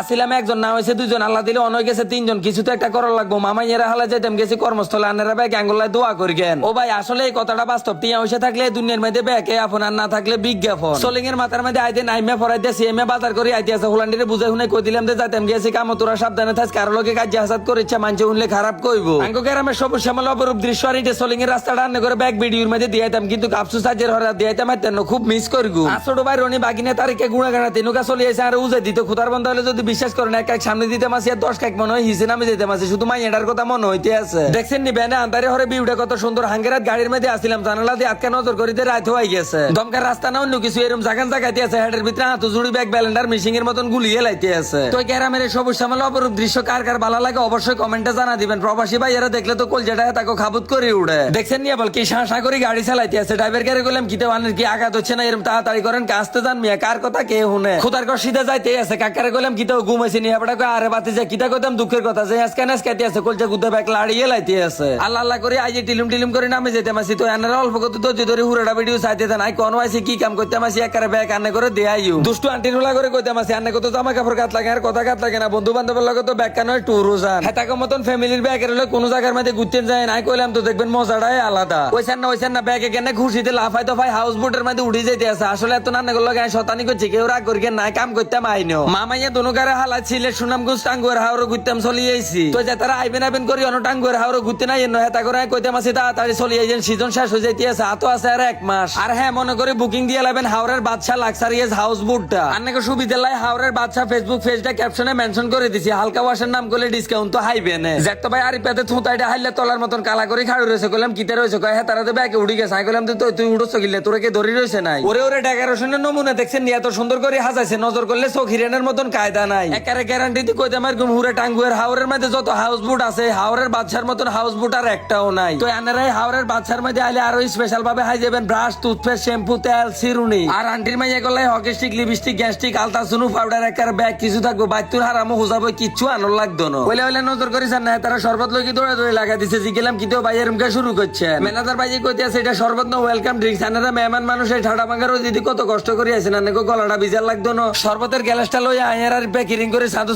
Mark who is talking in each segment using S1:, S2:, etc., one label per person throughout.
S1: আসিলাম একজন না হয়েছে দুজন আল্লাহ দিলে অনয় গেছে, তিনজন। কিছু তো একটা করার লাগবো। মামাই এরা হালা যাইতাম, গেছি কর্মস্থলে। আনারা ব্যাগ আঙ্গুলায় দোয়া করি জ্ঞান ও ভাই, আসলে এই কথাটা বাস্তব। টিয়া হয়েছে থাকলে দুনিয়ার মধ্যে ব্যাগে আপন, আর না থাকলে বিজ্ঞাপন। সোলিং এর মাথার মধ্যে আইতে নাইমে ফরাই দিয়ে সিএমএ বাজার করে আইতে আছে। হোলান্ডিরে বুঝে শুনে কই দিলাম যে যাইতাম, গেছি কাম তোরা সাবধানে থাক, কারও লোকে কাজ হাসাত করে ইচ্ছা মানছে উনলে খারাপ কইবো। আঙ্গো গ্রামের সবুজ শ্যামল অপরূপ দৃশ্য, আর এটা সোলিং এর রাস্তাটা আন্নে করে ব্যাগ ভিডিওর মধ্যে দিয়াইতাম কিন্তু কাপসু সাজের হরা দিয়াইতাম আর খুব মিস করগু। আসড়ো ভাই রনি বাগিনে তারিখে গুণা গানা তেনুকা চলে এসে আর উজে দিত, খুদার বন্ধ হলে যদি বিশ্বাস করেন এক এক সামনে দিতে মাসি, আর দশ কাক মনে হয় হিসে নামে যেতে মাসি। শুধু মাই এটার কথা মনে হইতে আছে। দেখছেন নি ব্যানে আন্তারে হরে বিউটা কত সুন্দর হাঙ্গেরাত গাড়ির মধ্যে আসিলাম, জানালা দিয়ে আটকা নজর করিতে রাত হয়ে গেছে। দমকার রাস্তা না, অন্য কিছু এরকম জাগান জাগাইতে আছে, হেডের ভিতরে হাতু জুড়ি ব্যাগ, ব্যালেন্ডার মিশিং এর মতন গুলিয়ে লাইতে আছে। তো গ্যারামের সবুজ শ্যামল অপরূপ দৃশ্য কার কার ভালো লাগে অবশ্যই কমেন্টে জানা দিবেন। প্রবাসী ভাই এরা দেখলে তো কলজাটা তাকে খাবুত করে উড়ে। দেখছেন নিয়ে বল কি শাঁসা করে গাড়ি চালাইতে আছে। ড্রাইভার গাড়ি করলাম কিতে আনের কি আঘাত হচ্ছে না? এরম তাড়াতাড়ি করেন কাজতে যান মিয়া কার কথা কে শুনে? খুদার কর সিধা যাইতে আছে। কাকারে করলাম কিতেও ঘুমাইছি নিয়ে পড়া কয়, আরে বাতি যায় কিতা কইতাম, দুঃখের কথা যে আজকে নাচ খাইতে আছে কলজা গুদে ব্যাগ লাড়িয়ে লাইতে আছে। আল্লাহ আল্লাহ করে আজ টিলিম টিলিম করে, নামে যেতে মাসি, তো এনারা অল্প কত ধৈর্য ধরে হুড়াটা ভিডিও চাইতে দেন আই কোন আইসি কি কাম করতে মাসি একারে ব্যাগ আনে করে দেয়াইও দুষ্টু আন্টি নুলা করে কইতে মাসি, আনে কত জামা কাপড় কাট লাগে, আর কথা কাট লাগে না বন্ধু বান্ধবের লগে তো ব্যাগ কানো ট্যুরও যান হেতাকে মতন ফ্যামিলির ব্যাগ এর কোন জায়গার মধ্যে ঘুরতে যায় নাই, কইলাম তো দেখবেন মজাটাই আলাদা। ওইসান না ওইসান না, ব্যাগ এখানে খুশিতে লাফাই ভাই হাউস বোটের মধ্যে উঠে যেতে আছে, আসলে এত নান্না গায়ে শতানি করছে, কেউ রাগ করি নাই, কাম করতাম আইনো মামাইয়া দুনো গারে হালা ছিলে, সুনামগঞ্জ টাঙ্গুয়ার হাওড় ঘুরতাম, চলি আইছি। তো যে তারা আইবেন আইবেন করি অন টাঙ্গুয়ার হাওড় ঘুরতে নাই এন্ন হেতা করে কইতাম আছি, তাড়াতাড়ি চলি আইছেন সিজন শেষ হয়ে যাইতে আছে, আতো আছে আর এক মাস। আর হ্যাঁ মনে করে বুকিং দিয়ে লাবেন হাওড়ের বাদশা লাক্সারিয়াস হাউস বোটটা আন্নাকে সুবিধা লাই হাওড়ের বাদশা ফেসবুক পেজটা ক্যাপশনে মেনশন করে দিছি, হালকা ওয়াশের নাম করলে ডিসকাউন্ট তো হাইবে না জ্যাক তো ভাই আর পেতে থুতাইটা হাইলে তলার মতন কালা করে খাড়ু রয়েছে, কইলাম কিতে রয়েছে, কয় হ্যাঁ তারা তো ব্যাগে উঠি গেছে। আমি কইলাম, তুই- তুই উঠছ গিলে, তোরে কে ধরি রয়েছে নাই? ওরে ওরে ডেকারেশনের নমুনা দেখছেন নি এত সুন্দর করে হাজাইছে, নজর করলে চোখ হিরেনের মতন কায়দা নাই একারে গ্যারান্টি দি কইতে আমার গুম হুরে টাঙ্গুয়ের হাওরের মধ্যে যত হাউস বুট আছে, হাওরের বাচ্চার মতন হাউস বুট আর একটাও নাই। তো আনারাই হাওরের বাচ্চার মধ্যে আইলে আরও স্পেশাল ভাবে হাই যাবেন ব্রাশ টুথপেস্ট শ্যাম্পু তেল সিরুনি আর আন্টির মাইয়া করলে হকি স্টিক লিপস্টিক গ্যাস্ট্রিক আলতা পাউডার একার ব্যাগ কিছু থাকব। বাচ্চুর হারামো হুজাবো কিচ্ছু আনল লাগতো না। ওইলে ওইলে নজর করিস না তারা শরবত লইকি দৌড়ে দৌড়ে লাগা দিছে। জিগেলাম কিন্তু ভাই এরমকে শুরু করছে। ম্যানেজার ভাই কইতে আছে, এটা না ওয়েলকাম ড্রিঙ্কস আনারা মেহমান মানুষ এই ঠাডা ভাঙ্গার দিদি কত কষ্ট করে আছেন আনেকো গলাটা বিজার লাগতো না। শরবতের গ্যালাসটা লইয়া আয়ার আর প্যাকিং করে সাধু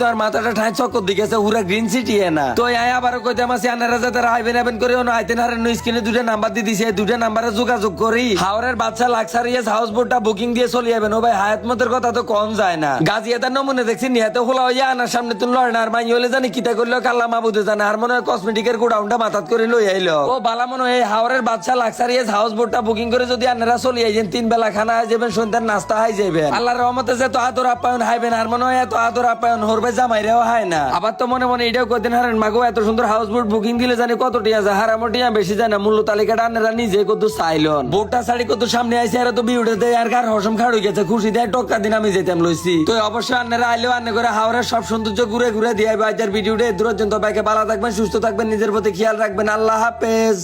S1: তো আর মাথাটা ঠাই গ্রিন সিটি না। তো আবার কইতে আনারা যাতে করে স্ক্রিনে দুটা নাম্বার দিয়ে দিছে দুটা নাম্বারে যোগাযোগ করি। হাওরের বাচ্চা হাউস বোটটা বুকিং দিয়ে ও ভাই, হায়াত মতের কথা তো কম যায় না। নমুনে দেখছি, নিহাতে খোলা হইয়া আনার সামনে আর মাই হলে জানি কিতা করল, কাল্লা মাবুদে জানে, আর মনে হয় কসমেটিকের গোডাউনটা মাথাত করে লই আইলো। ও বালা মনে হয় এই হাওরের বাচ্চা লাক্সারিয়াস হাউস বোটটা বুকিং করে যদি আপনারা চলে আইছেন তিন বেলা খানা হয়ে যাবেন সন্ধ্যার নাস্তা হয়ে যাবেন আল্লাহর রহমতে যে তো আদর আপ্যায়ন হাইবেন আর মনে হয় এত আদর আপ্যায়ন হরবে জামাইরেও হয় না। আবার তো মনে মনে এটাও কদিন হারেন, মাগো, এত সুন্দর হাউস বোট বুকিং দিলে জানি কত টিয়া যায় হারামো টিয়া বেশি যায় না, মূল্য তালিকাটা আপনারা নিজে কত চাইলন। বোটটা শাড়ি কত সামনে আইসে আর তো বিউটে দেয়, আর কার হসম খাড়ু গেছে, খুশি দেয়, টক্কা দিন, আমি যেতাম লইছি। তো অবশ্যই আপনারা আইলেও আন্নে করে হাওড়ের সব সৌন্দর্য ঘুরে ঘুরে দিয়ে বাইজার ভিডিওটা দূরজন বাইকে ভালো থাকবেন, সুস্থ থাকবেন, নিজের প্রতি খেয়াল রাখবেন। আল্লাহ হাফেজ।